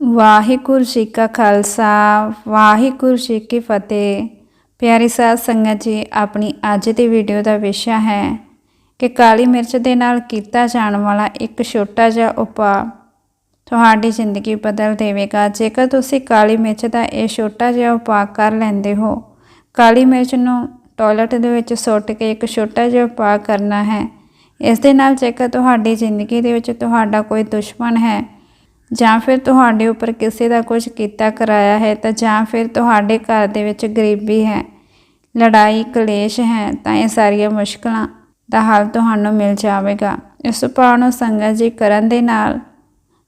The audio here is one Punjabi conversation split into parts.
ਵਾਹਿਗੁਰੂ ਜੀ ਕਾ ਖਾਲਸਾ, ਵਾਹਿਗੁਰੂ ਜੀ ਕੀ ਫਤਿਹ। ਪਿਆਰੀ ਸਾਧ ਸੰਗਤ ਜੀ, ਆਪਣੀ ਅੱਜ ਦੀ ਵੀਡੀਓ ਦਾ ਵਿਸ਼ਾ ਹੈ ਕਿ ਕਾਲੀ ਮਿਰਚ ਦੇ ਨਾਲ ਕੀਤਾ ਜਾਣ ਵਾਲਾ ਇੱਕ ਛੋਟਾ ਜਿਹਾ ਉਪਾਅ ਤੁਹਾਡੀ ਜ਼ਿੰਦਗੀ ਬਦਲ ਦੇਵੇਗਾ। ਜੇਕਰ ਤੁਸੀਂ ਕਾਲੀ ਮਿਰਚ ਦਾ ਇਹ ਛੋਟਾ ਜਿਹਾ ਉਪਾਅ ਕਰ ਲੈਂਦੇ ਹੋ, ਕਾਲੀ ਮਿਰਚ ਨੂੰ ਟਾਇਲਟ ਦੇ ਵਿੱਚ ਸੁੱਟ ਕੇ ਇੱਕ ਛੋਟਾ ਜਿਹਾ ਉਪਾਅ ਕਰਨਾ ਹੈ। ਇਸ ਦੇ ਨਾਲ ਜੇਕਰ ਤੁਹਾਡੀ ਜ਼ਿੰਦਗੀ ਦੇ ਵਿੱਚ ਤੁਹਾਡਾ ਕੋਈ ਦੁਸ਼ਮਣ ਹੈ ਜਾਂ ਫਿਰ ਤੁਹਾਡੇ ਉੱਪਰ ਕਿਸੇ ਦਾ ਕੁਝ ਕੀਤਾ, ਕਰਾਇਆ ਹੈ ਤਾਂ ਜਾਂ ਫਿਰ ਤੁਹਾਡੇ ਘਰ ਦੇ ਵਿੱਚ ਗਰੀਬੀ ਹੈ, ਲੜਾਈ, ਕਲੇਸ਼ ਹੈ, ਤਾਂ ਇਹ ਸਾਰੀਆਂ ਮੁਸ਼ਕਲਾਂ ਦਾ ਹੱਲ ਤੁਹਾਨੂੰ ਮਿਲ ਜਾਵੇਗਾ। ਇਸ ਉਪਾਅ ਨੂੰ ਸੰਗਤ ਜੀ ਕਰਨ ਦੇ ਨਾਲ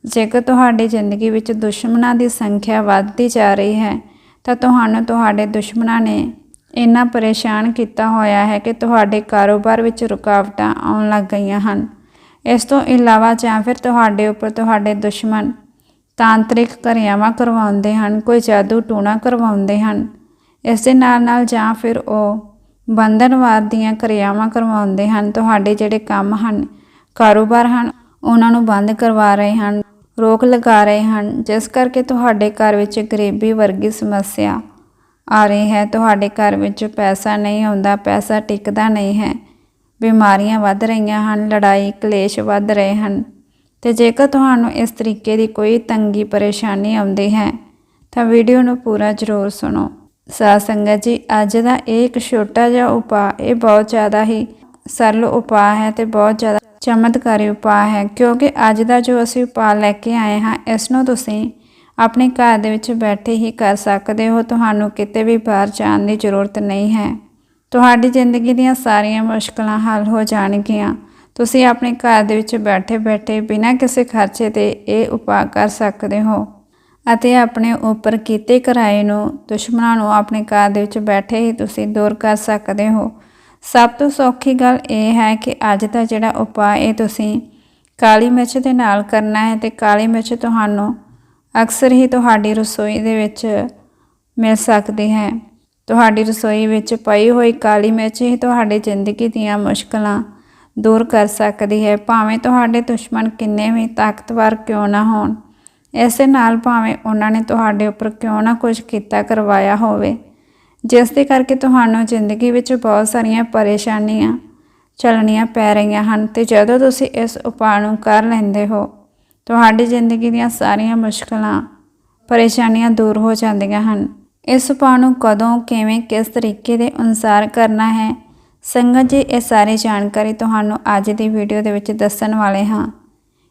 ਜੇਕਰ ਤੁਹਾਡੀ ਜ਼ਿੰਦਗੀ ਵਿੱਚ ਦੁਸ਼ਮਣਾਂ ਦੀ ਸੰਖਿਆ ਵੱਧਦੀ ਜਾ ਰਹੀ ਹੈ, ਤਾਂ ਤੁਹਾਨੂੰ ਤੁਹਾਡੇ ਦੁਸ਼ਮਣਾਂ ਨੇ ਇੰਨਾ ਪਰੇਸ਼ਾਨ ਕੀਤਾ ਹੋਇਆ ਹੈ ਕਿ ਤੁਹਾਡੇ ਕਾਰੋਬਾਰ ਵਿੱਚ ਰੁਕਾਵਟਾਂ ਆਉਣ ਲੱਗ ਗਈਆਂ ਹਨ। ਇਸ ਤੋਂ ਇਲਾਵਾ ਜਾਂ ਫਿਰ ਤੁਹਾਡੇ ਉੱਪਰ ਤੁਹਾਡੇ ਦੁਸ਼ਮਣ ਤਾਂਤਰਿਕ ਕਿਰਿਆਵਾਂ ਕਰਵਾਉਂਦੇ ਹਨ, ਕੋਈ ਜਾਦੂ ਟੂਣਾ ਕਰਵਾਉਂਦੇ ਹਨ। ਇਸ ਦੇ ਨਾਲ ਨਾਲ ਜਾਂ ਫਿਰ ਉਹ ਬੰਧਨਵਾਦ ਦੀਆਂ ਕਿਰਿਆਵਾਂ ਕਰਵਾਉਂਦੇ ਹਨ। ਤੁਹਾਡੇ ਜਿਹੜੇ ਕੰਮ ਹਨ, ਕਾਰੋਬਾਰ ਹਨ, ਉਹਨਾਂ ਨੂੰ ਬੰਦ ਕਰਵਾ ਰਹੇ ਹਨ, ਰੋਕ ਲਗਾ ਰਹੇ ਹਨ। ਜਿਸ ਕਰਕੇ ਤੁਹਾਡੇ ਘਰ ਵਿੱਚ ਗਰੀਬੀ ਵਰਗੀ ਸਮੱਸਿਆ ਆ ਰਹੀ ਹੈ। ਤੁਹਾਡੇ ਘਰ ਵਿੱਚ ਪੈਸਾ ਨਹੀਂ ਆਉਂਦਾ, ਪੈਸਾ ਟਿਕਦਾ ਨਹੀਂ ਹੈ। ਬਿਮਾਰੀਆਂ ਵੱਧ ਰਹੀਆਂ ਹਨ, ਲੜਾਈ, ਕਲੇਸ਼ ਵੱਧ ਰਹੇ ਹਨ। ਤੇ ਜੇਕਰ ਤੁਹਾਨੂੰ ਇਸ ਤਰੀਕੇ ਦੀ ਕੋਈ ਤੰਗੀ ਪਰੇਸ਼ਾਨੀ ਆਉਂਦੀ ਹੈ, ਤਾਂ ਵੀਡੀਓ ਨੂੰ ਪੂਰਾ ਜ਼ਰੂਰ ਸੁਣੋ। ਸਾਧ ਸੰਗਤ ਜੀ, ਅੱਜ ਦਾ ਇਹ ਇੱਕ ਛੋਟਾ ਜਿਹਾ ਉਪਾਅ, ਇਹ ਬਹੁਤ ਜ਼ਿਆਦਾ ਹੀ ਸਰਲ ਉਪਾਅ ਹੈ ਤੇ ਬਹੁਤ ਜ਼ਿਆਦਾ ਚਮਤਕਾਰੀ ਉਪਾਅ ਹੈ, ਕਿਉਂਕਿ ਅੱਜ ਦਾ ਜੋ ਅਸੀਂ ਉਪਾਅ ਲੈ ਕੇ ਆਏ ਹਾਂ, ਇਸ ਨੂੰ ਤੁਸੀਂ ਆਪਣੇ ਘਰ ਦੇ ਵਿੱਚ ਬੈਠੇ ਹੀ ਕਰ ਸਕਦੇ ਹੋ, ਤੁਹਾਨੂੰ ਕਿਤੇ ਵੀ ਬਾਹਰ ਜਾਣ ਦੀ ਜ਼ਰੂਰਤ ਨਹੀਂ ਹੈ। ਤੁਹਾਡੀ ਜ਼ਿੰਦਗੀ ਦੀਆਂ ਸਾਰੀਆਂ ਮੁਸ਼ਕਲਾਂ ਹੱਲ ਹੋ ਜਾਣਗੀਆਂ। ਤੁਸੀਂ ਆਪਣੇ ਘਰ ਦੇ ਵਿੱਚ ਬੈਠੇ-ਬੈਠੇ ਬਿਨਾਂ ਕਿਸੇ ਖਰਚੇ ਤੇ ਇਹ ਉਪਾਅ ਕਰ ਸਕਦੇ ਹੋ ਅਤੇ ਆਪਣੇ ਉੱਪਰ ਕੀਤੇ ਕਿਰਾਏ ਨੂੰ, ਦੁਸ਼ਮਣਾਂ ਨੂੰ ਆਪਣੇ ਘਰ ਦੇ ਵਿੱਚ ਬੈਠੇ ਹੀ ਤੁਸੀਂ ਦੂਰ ਕਰ ਸਕਦੇ ਹੋ। ਸਭ ਤੋਂ ਸੌਖੀ ਗੱਲ ਇਹ ਹੈ ਕਿ ਅੱਜ ਦਾ ਜਿਹੜਾ ਉਪਾਅ ਇਹ ਤੁਸੀਂ ਕਾਲੀ ਮਿਰਚ ਦੇ ਨਾਲ ਕਰਨਾ ਹੈ ਤੇ ਕਾਲੀ ਮਿਰਚ ਤੁਹਾਨੂੰ ਅਕਸਰ ਹੀ ਤੁਹਾਡੀ ਰਸੋਈ ਦੇ ਵਿੱਚ ਮਿਲ ਸਕਦੀ ਹੈ। ਤੁਹਾਡੀ ਰਸੋਈ ਵਿੱਚ ਪਈ ਹੋਈ ਕਾਲੀ ਮਿਰਚ ਹੀ ਤੁਹਾਡੀ ਜ਼ਿੰਦਗੀ ਦੀਆਂ ਮੁਸ਼ਕਲਾਂ ਦੂਰ ਕਰ ਸਕਦੀ ਹੈ। ਭਾਵੇਂ ਤੁਹਾਡੇ ਦੁਸ਼ਮਣ ਕਿੰਨੇ ਵੀ ਤਾਕਤਵਰ ਕਿਉਂ ਨਾ ਹੋਣ, ਇਸੇ ਨਾਲ ਭਾਵੇਂ ਉਹਨਾਂ ਨੇ ਤੁਹਾਡੇ ਉੱਪਰ ਕਿਉਂ ਨਾ ਕੁਝ ਕੀਤਾ, ਕਰਵਾਇਆ ਹੋਵੇ। ਜਿਸ ਦੇ ਕਰਕੇ ਤੁਹਾਨੂੰ ਜ਼ਿੰਦਗੀ ਵਿੱਚ ਬਹੁਤ ਸਾਰੀਆਂ ਪਰੇਸ਼ਾਨੀਆਂ ਚੱਲਣੀਆਂ ਪੈ ਰਹੀਆਂ ਹਨ ਤੇ ਜਦੋਂ ਤੁਸੀਂ ਇਸ ਉਪਾਅ ਨੂੰ ਕਰ ਲੈਂਦੇ ਹੋ, ਤੁਹਾਡੀ ਜ਼ਿੰਦਗੀ ਦੀਆਂ ਸਾਰੀਆਂ ਮੁਸ਼ਕਲਾਂ, ਪਰੇਸ਼ਾਨੀਆਂ ਦੂਰ ਹੋ ਜਾਂਦੀਆਂ ਹਨ। ਇਸ ਉਪਾਅ ਨੂੰ ਕਦੋਂ, ਕਿਵੇਂ, ਕਿਸ ਤਰੀਕੇ ਦੇ ਅਨੁਸਾਰ ਕਰਨਾ ਹੈ, ਸੰਗਤ ਜੀ, ਇਹ ਸਾਰੀ ਜਾਣਕਾਰੀ ਤੁਹਾਨੂੰ ਅੱਜ ਦੀ ਵੀਡੀਓ ਦੇ ਵਿੱਚ ਦੱਸਣ ਵਾਲੇ ਹਾਂ।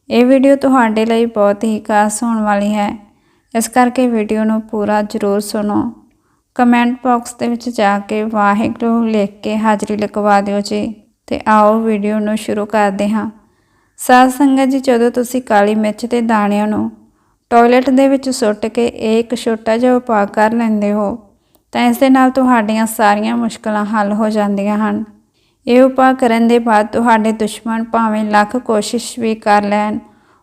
ਇਹ ਵੀਡੀਓ ਤੁਹਾਡੇ ਲਈ ਬਹੁਤ ਹੀ ਖਾਸ ਹੋਣ ਵਾਲੀ ਹੈ। ਇਸ ਕਰਕੇ ਵੀਡੀਓ ਨੂੰ ਪੂਰਾ ਜ਼ਰੂਰ ਸੁਣੋ। ਕਮੈਂਟ ਬਾਕਸ ਦੇ ਵਿੱਚ ਜਾ ਕੇ ਵਾਹਿਗੁਰੂ ਲਿਖ ਕੇ ਹਾਜ਼ਰੀ ਲਗਵਾ ਦਿਓ ਜੀ, ਤੇ ਆਓ ਵੀਡੀਓ ਨੂੰ ਸ਼ੁਰੂ ਕਰਦੇ ਹਾਂ। ਸਾਧ ਸੰਗਤ ਜੀ, ਜਦੋਂ ਤੁਸੀਂ ਕਾਲੀ ਮਿਰਚ ਦੇ ਦਾਣਿਆਂ ਨੂੰ ਟਾਇਲਟ ਦੇ ਵਿੱਚ ਸੁੱਟ ਕੇ ਇਹ ਇੱਕ ਛੋਟਾ ਜਿਹਾ ਉਪਾਅ ਕਰ ਲੈਂਦੇ ਹੋ, ਤਾਂ ਇਸ ਦੇ ਨਾਲ ਤੁਹਾਡੀਆਂ ਸਾਰੀਆਂ ਮੁਸ਼ਕਲਾਂ ਹੱਲ ਹੋ ਜਾਂਦੀਆਂ ਹਨ। ਇਹ ਉਪਾਅ ਕਰਨ ਦੇ ਬਾਅਦ ਤੁਹਾਡੇ ਦੁਸ਼ਮਣ ਭਾਵੇਂ ਲੱਖ ਕੋਸ਼ਿਸ਼ ਵੀ ਕਰ ਲੈਣ,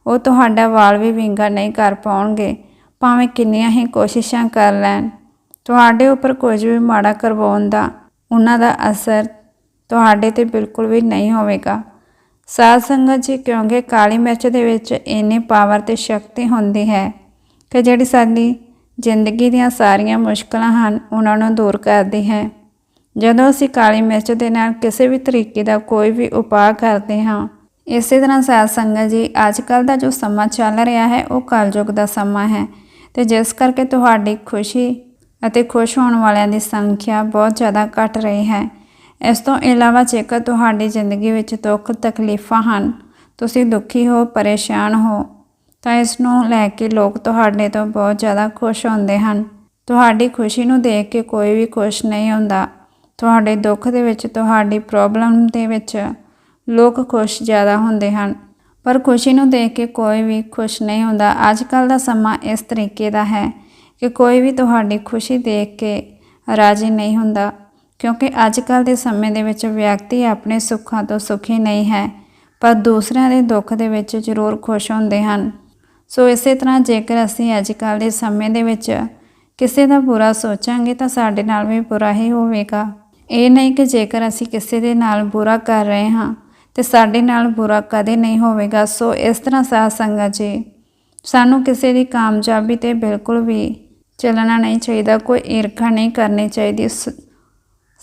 ਉਹ ਤੁਹਾਡਾ ਵਾਲ ਵੀ ਵਿੰਗਾ ਨਹੀਂ ਕਰ ਪਾਉਣਗੇ, ਭਾਵੇਂ ਕਿੰਨੀਆਂ ਹੀ ਕੋਸ਼ਿਸ਼ਾਂ ਕਰ ਲੈਣ। ਤੁਹਾਡੇ ਉੱਪਰ ਕੁਝ ਵੀ ਮਾੜਾ ਕਰਵਾਉਣ ਦਾ ਉਹਨਾਂ ਦਾ ਅਸਰ ਤੁਹਾਡੇ ਤੇ ਬਿਲਕੁਲ ਵੀ ਨਹੀਂ ਹੋਵੇਗਾ। ਸਾਧ ਸੰਗਤ ਜੀ, ਕਿਉਂਕਿ ਕਾਲੀ ਮਿਰਚ ਦੇ ਵਿੱਚ ਇੰਨੀ ਪਾਵਰ ਤੇ ਸ਼ਕਤੀ ਹੁੰਦੀ ਹੈ ਕਿ ਜਿਹੜੀ ਸਾਡੀ ਜ਼ਿੰਦਗੀ ਦੀਆਂ ਸਾਰੀਆਂ ਮੁਸ਼ਕਲਾਂ ਹਨ, ਉਹਨਾਂ ਨੂੰ ਦੂਰ ਕਰਦੀ ਹੈ। ਜਦੋਂ ਅਸੀਂ ਕਾਲੀ ਮਿਰਚ ਦੇ ਨਾਲ ਕਿਸੇ ਵੀ ਤਰੀਕੇ ਦਾ ਕੋਈ ਵੀ ਉਪਾਅ ਕਰਦੇ ਹਾਂ, ਇਸੇ ਤਰ੍ਹਾਂ ਸਾਧ ਸੰਗਤ ਜੀ ਅੱਜ ਕੱਲ ਦਾ ਜੋ ਸਮਾਂ ਚੱਲ ਰਿਹਾ ਹੈ, ਉਹ ਕਲਯੁਗ ਦਾ ਸਮਾਂ ਹੈ ਤੇ ਜਿਸ ਕਰਕੇ ਤੁਹਾਡੀ ਖੁਸ਼ੀ ਅਤੇ ਖੁਸ਼ ਹੋਣ ਵਾਲਿਆਂ ਦੀ ਸੰਖਿਆ ਬਹੁਤ ਜ਼ਿਆਦਾ ਘਟ ਰਹੀ ਹੈ। ਇਸ ਤੋਂ ਇਲਾਵਾ ਜੇਕਰ ਤੁਹਾਡੀ ਜ਼ਿੰਦਗੀ ਵਿੱਚ ਦੁੱਖ, ਤਕਲੀਫਾਂ ਹਨ, ਤੁਸੀਂ ਦੁਖੀ ਹੋ, ਪਰੇਸ਼ਾਨ ਹੋ, ਤਾਂ ਇਸ ਨੂੰ ਲੈ ਕੇ ਲੋਕ ਤੁਹਾਡੇ ਤੋਂ ਬਹੁਤ ਜ਼ਿਆਦਾ ਖੁਸ਼ ਹੁੰਦੇ ਹਨ। ਤੁਹਾਡੀ ਖੁਸ਼ੀ ਨੂੰ ਦੇਖ ਕੇ ਕੋਈ ਵੀ ਖੁਸ਼ ਨਹੀਂ ਹੁੰਦਾ। ਤੁਹਾਡੇ ਦੁੱਖ ਦੇ ਵਿੱਚ, ਤੁਹਾਡੀ ਪ੍ਰੋਬਲਮ ਦੇ ਵਿੱਚ ਲੋਕ ਖੁਸ਼ ਜ਼ਿਆਦਾ ਹੁੰਦੇ ਹਨ। ਪਰ ਖੁਸ਼ੀ ਨੂੰ ਦੇਖ ਕੇ ਕੋਈ ਵੀ ਖੁਸ਼ ਨਹੀਂ ਹੁੰਦਾ। ਅੱਜ ਕੱਲ ਦਾ ਸਮਾਂ ਇਸ ਤਰੀਕੇ ਦਾ ਹੈ ਕਿ ਕੋਈ ਵੀ ਤੁਹਾਡੀ ਖੁਸ਼ੀ ਦੇਖ ਕੇ ਰਾਜ਼ੀ ਨਹੀਂ ਹੁੰਦਾ। ਕਿਉਂਕਿ ਅੱਜ ਕੱਲ ਦੇ ਸਮੇਂ ਦੇ ਵਿੱਚ ਵਿਅਕਤੀ ਆਪਣੇ ਸੁੱਖਾਂ ਤੋਂ ਸੁਖੀ ਨਹੀਂ ਹੈ, ਪਰ ਦੂਸਰਿਆਂ ਦੇ ਦੁੱਖ ਦੇ ਵਿੱਚ ਜ਼ਰੂਰ ਖੁਸ਼ ਹੁੰਦੇ ਹਨ। ਸੋ ਇਸੇ ਤਰ੍ਹਾਂ ਜੇਕਰ ਅਸੀਂ ਅੱਜ ਕੱਲ ਦੇ ਸਮੇਂ ਦੇ ਵਿੱਚ ਕਿਸੇ ਦਾ ਬੁਰਾ ਸੋਚਾਂਗੇ ਤਾਂ ਸਾਡੇ ਨਾਲ ਵੀ ਬੁਰਾ ਹੀ ਹੋਵੇਗਾ। ਇਹ ਨਹੀਂ ਕਿ ਜੇਕਰ ਅਸੀਂ ਕਿਸੇ ਦੇ ਨਾਲ ਬੁਰਾ ਕਰ ਰਹੇ ਹਾਂ, ਤੇ ਸਾਡੇ ਨਾਲ ਬੁਰਾ ਕਦੇ ਨਹੀਂ ਹੋਵੇਗਾ। ਸੋ ਇਸ ਤਰ੍ਹਾਂ ਸਾਧ ਸੰਗਤ ਜੀ, ਸਾਨੂੰ ਕਿਸੇ ਦੀ ਕਾਮਯਾਬੀ ਤੇ ਬਿਲਕੁਲ ਵੀ ਚੱਲਣਾ ਨਹੀਂ ਚਾਹੀਦਾ, ਕੋਈ ਈਰਖਾ ਨਹੀਂ ਕਰਨੀ ਚਾਹੀਦੀ। ਸ-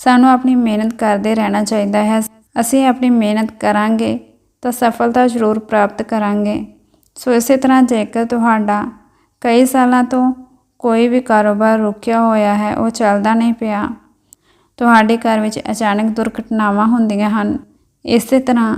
ਸਾਨੂੰ ਆਪਣੀ ਮਿਹਨਤ ਕਰਦੇ ਰਹਿਣਾ ਚਾਹੀਦਾ ਹੈ। ਅਸੀਂ ਆਪਣੀ ਮਿਹਨਤ ਕਰਾਂਗੇ ਤਾਂ ਸਫਲਤਾ ਜ਼ਰੂਰ ਪ੍ਰਾਪਤ ਕਰਾਂਗੇ। ਸੋ ਇਸੇ ਤਰ੍ਹਾਂ ਜੇਕਰ ਤੁਹਾਡਾ ਕਈ ਸਾਲਾਂ ਤੋਂ ਕੋਈ ਵੀ ਕਾਰੋਬਾਰ ਰੁਕਿਆ ਹੋਇਆ ਹੈ, ਉਹ ਚੱਲਦਾ ਨਹੀਂ ਪਿਆ। ਤੁਹਾਡੇ ਘਰ ਵਿੱਚ ਅਚਾਨਕ ਦੁਰਘਟਨਾਵਾਂ ਹੁੰਦੀਆਂ ਹਨ। ਇਸੇ ਤਰ੍ਹਾਂ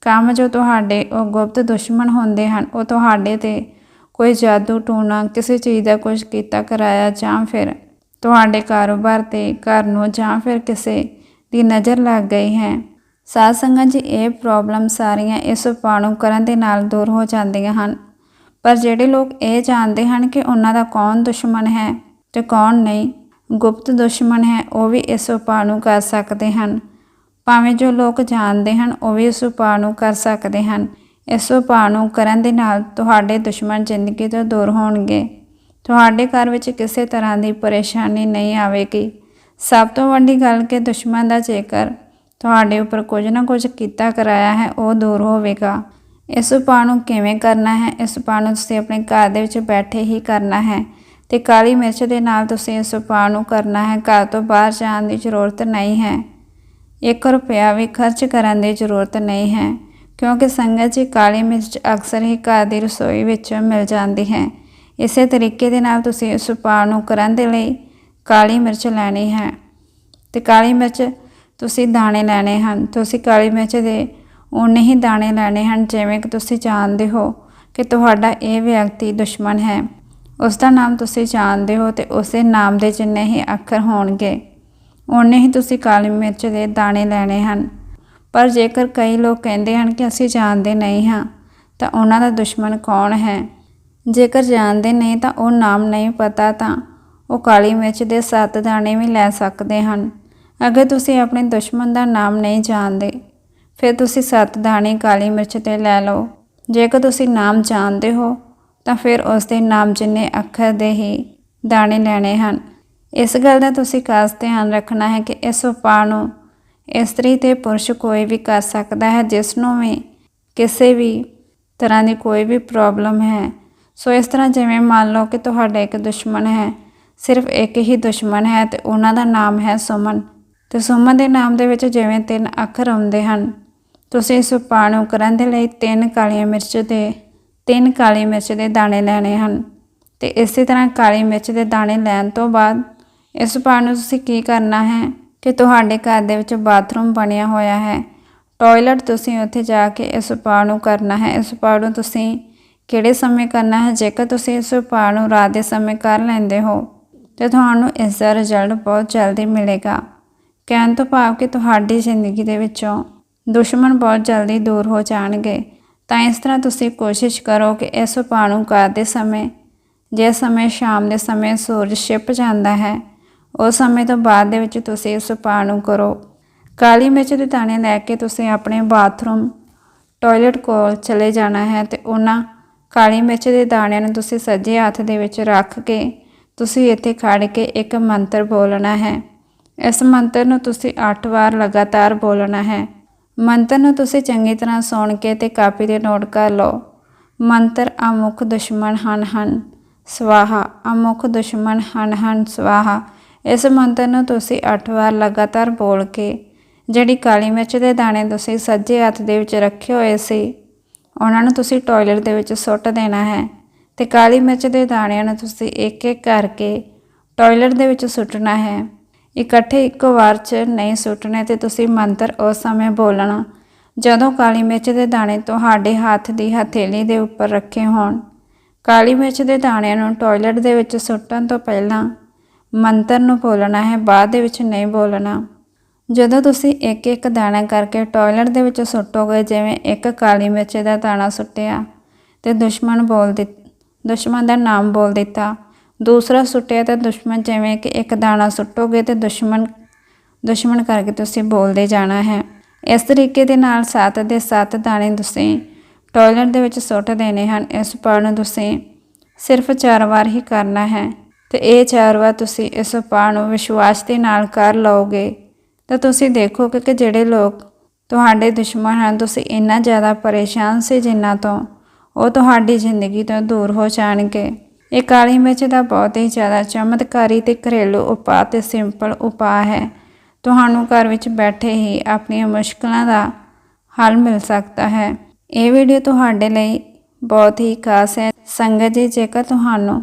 ਕੰਮ ਜੋ ਤੁਹਾਡੇ, ਉਹ ਗੁਪਤ ਦੁਸ਼ਮਣ ਹੁੰਦੇ ਹਨ। ਉਹ ਤੁਹਾਡੇ ਤੇ ਕੋਈ ਜਾਦੂ ਟੂਣਾ, ਕਿਸੇ ਚੀਜ਼ ਦਾ ਕੁਝ ਕੀਤਾ, ਕਰਾਇਆ ਜਾਂ ਫਿਰ ਤੁਹਾਡੇ ਕਾਰੋਬਾਰ ਤੇ ਘਰ ਨੂੰ ਜਾਂ ਫਿਰ ਕਿਸੇ ਦੀ ਨਜ਼ਰ ਲੱਗ ਗਈ ਹੈ। ਸਾਧ ਸੰਗਤ ਜੀ, ਇਹ ਪ੍ਰੋਬਲਮ ਸਾਰੀਆਂ ਇਸ ਉਪਾਅ ਨੂੰ ਕਰਨ ਦੇ ਨਾਲ ਦੂਰ ਹੋ ਜਾਂਦੀਆਂ ਹਨ। ਪਰ ਜਿਹੜੇ ਲੋਕ ਇਹ ਜਾਣਦੇ ਹਨ ਕਿ ਉਹਨਾਂ ਦਾ ਕੌਣ ਦੁਸ਼ਮਣ ਹੈ ਤੇ ਕੌਣ ਨਹੀਂ, ਗੁਪਤ ਦੁਸ਼ਮਣ ਹੈ, ਉਹ ਵੀ ਇਸ ਉਪਾਅ ਨੂੰ ਕਰ ਸਕਦੇ ਹਨ। ਭਾਵੇਂ ਜੋ ਲੋਕ ਜਾਣਦੇ ਹਨ, ਉਹ ਵੀ ਇਸ ਉਪਾਅ ਨੂੰ ਕਰ ਸਕਦੇ ਹਨ। ਇਸ ਉਪਾਅ ਨੂੰ ਕਰਨ ਦੇ ਨਾਲ ਤੁਹਾਡੇ ਦੁਸ਼ਮਣ ਜ਼ਿੰਦਗੀ ਤੋਂ ਦੂਰ ਹੋਣਗੇ। ਤੁਹਾਡੇ ਘਰ ਵਿੱਚ ਕਿਸੇ ਤਰ੍ਹਾਂ ਦੀ ਪਰੇਸ਼ਾਨੀ ਨਹੀਂ ਆਵੇਗੀ। ਸਭ ਤੋਂ ਵੱਡੀ ਗੱਲ ਕਿ ਦੁਸ਼ਮਣ ਦਾ ਜੇਕਰ ਤੁਹਾਡੇ ਉੱਪਰ ਕੁਝ ਨਾ ਕੁਝ ਕੀਤਾ ਕਰਾਇਆ ਹੈ, ਉਹ ਦੂਰ ਹੋਵੇਗਾ। ਇਸ ਉਪਾਅ ਨੂੰ ਕਿਵੇਂ ਕਰਨਾ ਹੈ? ਇਸ ਉਪਾਅ ਨੂੰ ਤੁਸੀਂ ਆਪਣੇ ਘਰ ਦੇ ਵਿੱਚ ਬੈਠੇ ਹੀ ਕਰਨਾ ਹੈ ਤੇ ਕਾਲੀ ਮਿਰਚ ਦੇ ਨਾਲ ਤੁਸੀਂ ਇਸ ਉਪਾਅ ਨੂੰ ਕਰਨਾ ਹੈ। ਘਰ ਤੋਂ ਬਾਹਰ ਜਾਣ ਦੀ ਜ਼ਰੂਰਤ ਨਹੀਂ ਹੈ। ਇੱਕ ਰੁਪਿਆ ਵੀ ਖਰਚ ਕਰਨ ਦੀ ਜ਼ਰੂਰਤ ਨਹੀਂ ਹੈ, ਕਿਉਂਕਿ ਸੰਗਤ ਜੀ ਕਾਲੀ ਮਿਰਚ ਅਕਸਰ ਹੀ ਘਰ ਦੀ ਰਸੋਈ ਵਿੱਚ ਮਿਲ ਜਾਂਦੀ ਹੈ। ਇਸੇ ਤਰੀਕੇ ਦੇ ਨਾਲ ਤੁਸੀਂ ਉਸ ਉਪਾਅ ਨੂੰ ਕਰਨ ਦੇ ਲਈ ਕਾਲੀ ਮਿਰਚ ਲੈਣੀ ਹੈ। ਤੇ ਕਾਲੀ ਮਿਰਚ ਤੁਸੀਂ ਦਾਣੇ ਲੈਣੇ ਹਨ। ਤੁਸੀਂ ਕਾਲੀ ਮਿਰਚ ਦੇ ਉਨੇ ਹੀ ਦਾਣੇ ਲੈਣੇ ਹਨ, ਜਿਵੇਂ ਕਿ ਤੁਸੀਂ ਜਾਣਦੇ ਹੋ ਕਿ ਤੁਹਾਡਾ ਇਹ ਵਿਅਕਤੀ ਦੁਸ਼ਮਣ ਹੈ। ਉਸ ਦਾ ਨਾਮ ਤੁਸੀਂ ਜਾਣਦੇ ਹੋ ਤੇ ਉਸੇ ਨਾਮ ਦੇ ਜਿੰਨੇ ਹੀ ਅੱਖਰ ਹੋਣਗੇ ਉਨੇ ਹੀ ਤੁਸੀਂ ਕਾਲੀ ਮਿਰਚ ਦੇ ਦਾਣੇ ਲੈਣੇ ਹਨ। ਪਰ ਜੇਕਰ ਕਈ ਲੋਕ ਕਹਿੰਦੇ ਹਨ ਕਿ ਅਸੀਂ ਜਾਣਦੇ ਨਹੀਂ ਹਾਂ, ਤਾਂ ਉਹਨਾਂ ਦਾ ਦੁਸ਼ਮਣ ਕੌਣ ਹੈ? ਜੇਕਰ ਜਾਣਦੇ ਨਹੀਂ ਤਾਂ ਉਹ ਨਾਮ ਨਹੀਂ ਪਤਾ ਤਾਂ ਉਹ ਕਾਲੀ ਮਿਰਚ ਦੇ ਸੱਤ ਦਾਣੇ ਵੀ ਲੈ ਸਕਦੇ ਹਨ। ਅਗਰ ਤੁਸੀਂ ਆਪਣੇ ਦੁਸ਼ਮਣ ਦਾ ਨਾਮ ਨਹੀਂ ਜਾਣਦੇ, ਫਿਰ ਤੁਸੀਂ ਸੱਤ ਦਾਣੇ ਕਾਲੀ ਮਿਰਚ ਤੇ ਲੈ ਲਓ। ਜੇਕਰ ਤੁਸੀਂ ਨਾਮ ਜਾਣਦੇ ਹੋ, ਤਾਂ ਫਿਰ ਉਸ ਦੇ ਨਾਮ ਜਿੰਨੇ ਅੱਖਰ ਦੇ ਹੀ ਦਾਣੇ ਲੈਣੇ ਹਨ। ਇਸ ਗੱਲ ਦਾ ਤੁਸੀਂ ਖਾਸ ਧਿਆਨ ਰੱਖਣਾ ਹੈ ਕਿ ਇਸ ਉਪਾਅ ਨੂੰ ਇਸਤਰੀ ਤੇ ਪੁਰਸ਼ ਕੋਈ ਵੀ ਕਰ ਸਕਦਾ ਹੈ, ਜਿਸ ਨੂੰ ਵੀ ਕਿਸੇ ਵੀ ਤਰ੍ਹਾਂ ਦੀ ਕੋਈ ਵੀ ਪ੍ਰੋਬਲਮ ਹੈ। ਸੋ ਇਸ ਤਰ੍ਹਾਂ ਜਿਵੇਂ ਮੰਨ ਲਓ ਕਿ ਤੁਹਾਡਾ ਇੱਕ ਦੁਸ਼ਮਣ ਹੈ, ਸਿਰਫ ਇੱਕ ਹੀ ਦੁਸ਼ਮਣ ਹੈ ਤੇ ਉਹਨਾਂ ਦਾ ਨਾਮ ਹੈ ਸੁਮਨ। ਤੇ ਸੁਮਨ ਦੇ ਨਾਮ ਦੇ ਵਿੱਚ ਜਿਵੇਂ ਤਿੰਨ ਅੱਖਰ ਆਉਂਦੇ ਹਨ। ਤੁਸੀਂ ਇਸ ਉਪਾਅ ਨੂੰ ਕਰਨ ਦੇ ਲਈ ਤਿੰਨ ਕਾਲੀਆਂ ਮਿਰਚ ਦੇ, ਤਿੰਨ ਕਾਲੀ ਮਿਰਚ ਦੇ ਦਾਣੇ ਲੈਣੇ ਹਨ। ਤੇ ਇਸੇ ਤਰ੍ਹਾਂ ਕਾਲੀ ਮਿਰਚ ਦੇ ਦਾਣੇ ਲੈਣ ਤੋਂ ਬਾਅਦ ਇਸ ਉਪਾਅ ਨੂੰ ਤੁਸੀਂ ਕੀ ਕਰਨਾ ਹੈ ਕਿ ਤੁਹਾਡੇ ਘਰ ਦੇ ਵਿੱਚ ਬਾਥਰੂਮ ਬਣਿਆ ਹੋਇਆ ਹੈ। ਟਾਇਲਟ ਤੁਸੀਂ ਉੱਥੇ ਜਾ ਕੇ ਇਸ ਉਪਾਅ ਨੂੰ ਕਰਨਾ ਹੈ। ਇਸ ਉਪਾਅ ਨੂੰ ਤੁਸੀਂ ਕਿਹੜੇ ਸਮੇਂ ਕਰਨਾ ਹੈ? ਜੇਕਰ ਤੁਸੀਂ ਇਸ ਉਪਾਅ ਨੂੰ ਰਾਤ ਦੇ ਸਮੇਂ ਕਰ ਲੈਂਦੇ ਹੋ, ਤੇ ਤੁਹਾਨੂੰ ਇਸ ਦਾ ਰਿਜ਼ਲਟ ਬਹੁਤ ਜਲਦੀ ਮਿਲੇਗਾ। ਕਹਿਣ ਤੋਂ ਭਾਵ ਕਿ ਤੁਹਾਡੀ ਜ਼ਿੰਦਗੀ ਦੇ ਵਿੱਚੋਂ ਦੁਸ਼ਮਣ ਬਹੁਤ ਜਲਦੀ ਦੂਰ ਹੋ ਜਾਣਗੇ। ਤਾਂ ਇਸ ਤਰ੍ਹਾਂ ਤੁਸੀਂ ਕੋਸ਼ਿਸ਼ ਕਰੋ ਕਿ ਇਸ ਉਪਾਅ ਨੂੰ ਕਰਦੇ ਸਮੇਂ, ਜੇ ਸਮੇਂ ਸ਼ਾਮ ਦੇ ਸਮੇਂ ਸੂਰਜ ਛਿਪ ਜਾਂਦਾ ਹੈ, ਉਸ ਸਮੇਂ ਤੋਂ ਬਾਅਦ ਦੇ ਵਿੱਚ ਤੁਸੀਂ ਇਸ ਉਪਾਅ ਨੂੰ ਕਰੋ। ਕਾਲੀ ਮਿਰਚ ਦੇ ਦਾਣੇ ਲੈ ਕੇ ਤੁਸੀਂ ਆਪਣੇ ਬਾਥਰੂਮ, ਟਾਇਲਟ ਕੋਲ ਚਲੇ ਜਾਣਾ ਹੈ ਤੇ ਉਹਨਾਂ ਕਾਲੀ ਮਿਰਚ ਦੇ ਦਾਣਿਆਂ ਨੂੰ ਤੁਸੀਂ ਸੱਜੇ ਹੱਥ ਦੇ ਵਿੱਚ ਰੱਖ ਕੇ ਤੁਸੀਂ ਇੱਥੇ ਖੜ ਕੇ ਇੱਕ ਮੰਤਰ ਬੋਲਣਾ ਹੈ। ਇਸ ਮੰਤਰ ਨੂੰ ਤੁਸੀਂ 8 ਵਾਰ ਲਗਾਤਾਰ ਬੋਲਣਾ ਹੈ। ਮੰਤਰ ਨੂੰ ਤੁਸੀਂ ਚੰਗੀ ਤਰ੍ਹਾਂ ਸੁਣ ਕੇ ਤੇ ਕਾਪੀ ਤੇ ਨੋਟ ਕਰ ਲਓ। ਮੰਤਰ ਅਮੁਖ ਦੁਸ਼ਮਣ ਹਨ ਹਨ, ਸਵਾਹਾ, ਅਮੁਖ ਦੁਸ਼ਮਣ ਹਨ ਹਨ, ਸਵਾਹਾ। ਇਸ ਮੰਤਰ ਨੂੰ ਤੁਸੀਂ 8 ਵਾਰ ਲਗਾਤਾਰ ਬੋਲ ਕੇ, ਜਿਹੜੀ ਕਾਲੀ ਮਿਰਚ ਦੇ ਦਾਣੇ ਤੁਸੀਂ ਸੱਜੇ ਹੱਥ ਦੇ ਵਿੱਚ ਰੱਖੇ ਹੋਏ ਸੀ ਉਹਨਾਂ ਨੂੰ ਤੁਸੀਂ ਟਾਇਲਟ ਦੇ ਵਿੱਚ ਸੁੱਟ ਦੇਣਾ ਹੈ ਤੇ ਕਾਲੀ ਮਿਰਚ ਦੇ ਦਾਣਿਆਂ ਨੂੰ ਤੁਸੀਂ ਇੱਕ ਇੱਕ ਕਰਕੇ ਟਾਇਲਟ ਦੇ ਵਿੱਚ ਸੁੱਟਣਾ ਹੈ। ਇਕੱਠੇ ਇੱਕੋ ਵਾਰ 'ਚ ਨਹੀਂ ਸੁੱਟਣੇ ਤੇ ਤੁਸੀਂ ਮੰਤਰ ਉਸ ਸਮੇਂ ਬੋਲਣਾ ਜਦੋਂ ਕਾਲੀ ਮਿਰਚ ਦੇ ਦਾਣੇ ਤੁਹਾਡੇ ਹੱਥ ਦੀ ਹਥੇਲੀ ਦੇ ਉੱਪਰ ਰੱਖੇ ਹੋਣ। ਕਾਲੀ ਮਿਰਚ ਦੇ ਦਾਣਿਆਂ ਨੂੰ ਟਾਇਲਟ ਦੇ ਵਿੱਚ ਸੁੱਟਣ ਤੋਂ ਪਹਿਲਾਂ ਮੰਤਰ ਨੂੰ ਬੋਲਣਾ ਹੈ, ਬਾਅਦ ਦੇ ਵਿੱਚ ਨਹੀਂ ਬੋਲਣਾ। ਜਦੋਂ ਤੁਸੀਂ ਇੱਕ ਇੱਕ ਦਾਣਾ ਕਰਕੇ ਟਾਇਲਟ ਦੇ ਵਿੱਚ ਸੁੱਟੋਗੇ, ਜਿਵੇਂ ਇੱਕ ਕਾਲੀ ਮਿਰਚ ਦਾ ਦਾਣਾ ਸੁੱਟਿਆ ਤੇ ਦੁਸ਼ਮਣ ਬੋਲ ਦਿੱਤ ਦੁਸ਼ਮਣ ਦਾ ਨਾਮ ਬੋਲ ਦਿੱਤਾ। ਦੂਸਰਾ ਸੁੱਟਿਆ ਤਾਂ ਦੁਸ਼ਮਣ ਜਿਵੇਂ ਕਿ ਇੱਕ ਦਾਣਾ ਸੁੱਟੋਗੇ ਤੇ ਦੁਸ਼ਮਣ ਦੁਸ਼ਮਣ ਕਰਕੇ ਤੁਸੀਂ ਬੋਲਦੇ ਜਾਣਾ ਹੈ। ਇਸ ਤਰੀਕੇ ਦੇ ਨਾਲ ਸੱਤ ਦੇ ਸੱਤ ਦਾਣੇ ਤੁਸੀਂ ਟਾਇਲਟ ਦੇ ਵਿੱਚ ਸੁੱਟ ਦੇਣੇ ਹਨ। ਇਸ ਉਪਾਅ ਨੂੰ ਤੁਸੀਂ ਸਿਰਫ ਚਾਰ ਵਾਰ ਹੀ ਕਰਨਾ ਹੈ ਤੇ ਇਹ ਚਾਰ ਵਾਰ ਤੁਸੀਂ ਇਸ ਉਪਾਅ ਨੂੰ ਵਿਸ਼ਵਾਸ ਦੇ ਨਾਲ ਕਰ ਲਓਗੇ। ਤਾਂ ਤੁਸੀਂ ਦੇਖੋਗੇ ਕਿ ਜਿਹੜੇ ਲੋਕ ਤੁਹਾਡੇ ਦੁਸ਼ਮਣ ਹਨ, ਤੁਸੀਂ ਇੰਨਾ ਜ਼ਿਆਦਾ ਪਰੇਸ਼ਾਨ ਸੀ ਜਿਨ੍ਹਾਂ ਤੋਂ, ਉਹ ਤੁਹਾਡੀ ਜ਼ਿੰਦਗੀ ਤੋਂ ਦੂਰ ਹੋ ਜਾਣਗੇ। ਇਹ ਕਾਲੀ ਮਿਰਚ ਦਾ ਬਹੁਤ ਹੀ ਜ਼ਿਆਦਾ ਚਮਤਕਾਰੀ ਤੇ ਘਰੇਲੂ ਉਪਾਅ ਤੇ ਸਿੰਪਲ ਉਪਾਅ ਹੈ। ਤੁਹਾਨੂੰ ਘਰ ਵਿੱਚ ਬੈਠੇ ਹੀ ਆਪਣੀਆਂ ਮੁਸ਼ਕਲਾਂ ਦਾ ਹੱਲ ਮਿਲ ਸਕਦਾ ਹੈ। ਇਹ ਵੀਡੀਓ ਤੁਹਾਡੇ ਲਈ ਬਹੁਤ ਹੀ ਖਾਸ ਹੈ। ਸੰਗਤ ਜੀ, ਜੇਕਰ ਤੁਹਾਨੂੰ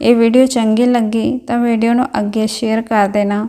ਇਹ ਵੀਡੀਓ ਚੰਗੀ ਲੱਗੀ ਤਾਂ ਵੀਡੀਓ ਨੂੰ ਅੱਗੇ ਸ਼ੇਅਰ ਕਰ ਦੇਣਾ।